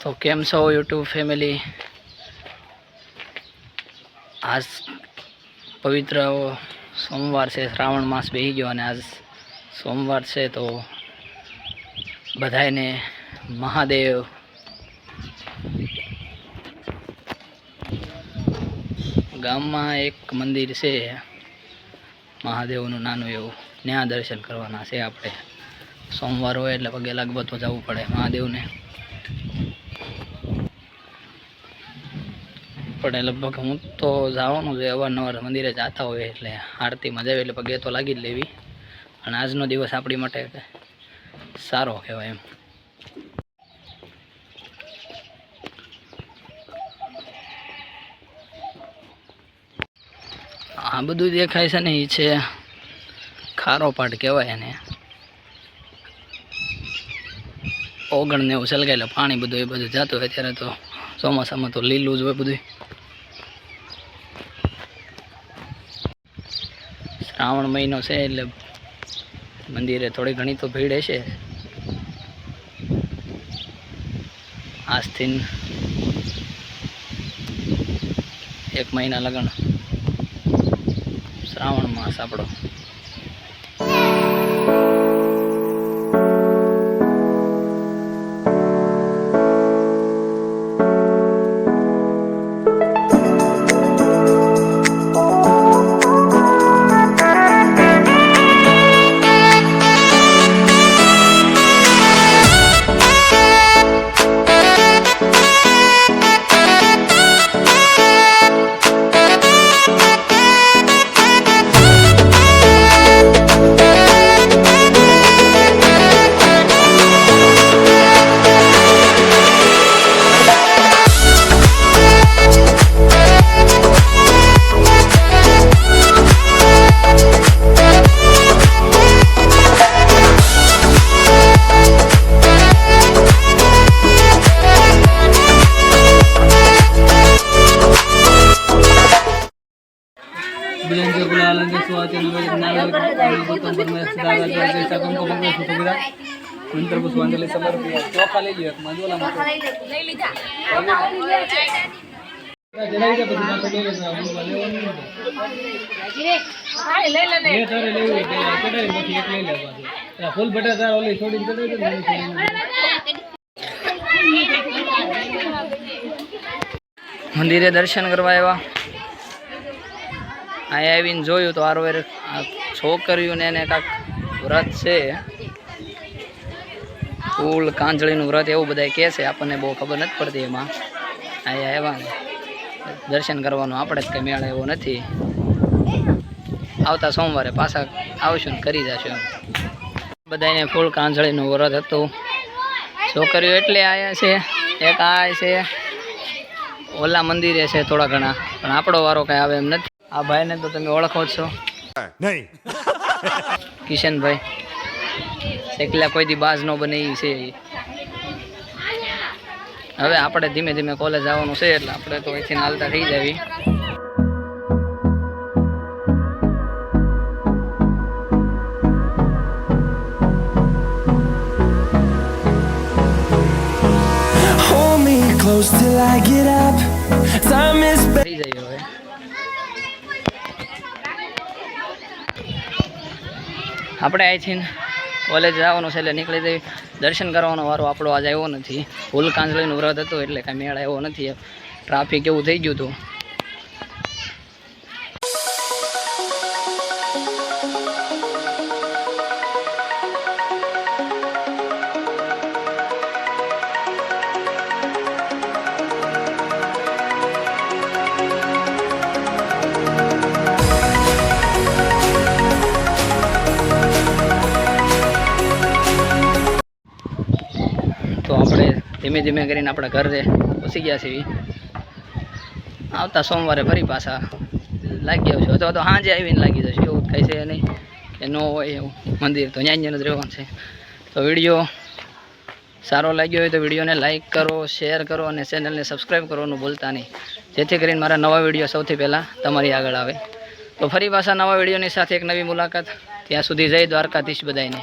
તો કેમ છો યુટ્યુબ ફેમિલી? આજ પવિત્ર સોમવાર છે, શ્રાવણ માસ બેસી ગયો અને આજ સોમવાર છે તો બધાયને મહાદેવ. ગામમાં એક મંદિર છે, મહાદેવનું નાનું એવું. ત્યાં દર્શન કરવાના છે આપણે. સોમવાર હોય એટલે પગે લગભગ તો જવું પડે મહાદેવને. પણ લગભગ હું તો જવાનું છે, અવારનવાર મંદિરે જતા હોય એટલે આરતીમાં જાય એટલે પગે તો લાગી જ લેવી. અને આજનો દિવસ આપણી માટે સારો કહેવાય એમ. આ બધું દેખાય છે ને એ છે ખારો પાટ કહેવાય એને. ઓગણ ને એવું સલગાય એટલે પાણી બધું એ બધું જતું હોય ત્યારે તો ચોમાસામાં તો લીલું જ હોય બધું શ્રાવણ મહિનો છે એટલે મંદિરે થોડી ઘણી તો ભીડ હશે. આજથી એક મહિના લગ્ન. શ્રાવણ માસ આપણો. বিলেন যেগুলো আলেন যে সো আছে મંત્ર પુષ્પાંજલિ સમર્પી ચોખા લઈ લ્યો માંજોલા માં લઈ લીધા જલાઈ દે બધું માથે લઈ લેજો હું ભલે લઈ લે ને તારે લેવું હોય કડાઈ નથી એક લઈ લેવા ફૂલ બટા તાર ઓલી છોડીને કડાઈ દે મંદિરે દર્શન કરવા આવ્યા. અહીંયા આવીને જોયું તો આરો આ છોકરીઓને એને કાંક વ્રત છે. ફૂલ કાંજળીનું વ્રત એવું બધા કહે છે, આપણને બહુ ખબર નથી પડતી એમાં. અહીંયા આવ્યા દર્શન કરવાનું આપણે જ કંઈ મેળ એવો નથી. આવતા સોમવારે પાછા આવશું ને કરી જશું બધાને ફૂલ કાંજળીનું વ્રત હતું. છોકરીઓ એટલે આવ્યા છે, એક આ છે. ઓલા મંદિરે છે થોડા ઘણા, પણ આપણો વારો કાંઈ આવે એમ નથી. આ ભાઈને તો તમે ઓળખો છો. નહીં. કિશનભાઈ એકલા કોઈ દી બાજ નો બને એ છે. હવે આપણે ધીમે ધીમે કોલેજ આવવાનું છે એટલે આપણે તો અહીંથી હાલતા થઈ જાવી. Close till I get up. Time is થઈ જઈએ હવે આપણે અહીંથી કોલેજ જવાનું છે એટલે નીકળી જઈ દર્શન કરવાનો વારો આપણો આજે આવ્યો નથી. ફૂલ વ્રત હતું એટલે કાંઈ મેળ આવ્યો નથી. ટ્રાફિક એવું થઈ ગયું હતું. ધીમે ધીમે કરીને આપણા ઘરે પહોંચી ગયા છીએ આવતા સોમવારે ફરી પાછા લાગી આવશું. અથવા તો સાંજે આવીને લાગી જશે. એવું કંઈ છે નહીં કે ન હોય એવું. મંદિર તો ન્યાય જ રહેવાનું છે. તો વીડિયો સારો લાગ્યો હોય તો વિડીયોને લાઇક કરો, શેર કરો અને ચેનલને સબસ્ક્રાઈબ કરવાનું ભૂલતા નહીં. જેથી કરીને મારા નવા વીડિયો સૌથી પહેલાં તમારી આગળ આવે. તો ફરી પાછા નવા વિડીયોની સાથે એક નવી મુલાકાત. ત્યાં સુધી જય દ્વારકાધીશ બધાને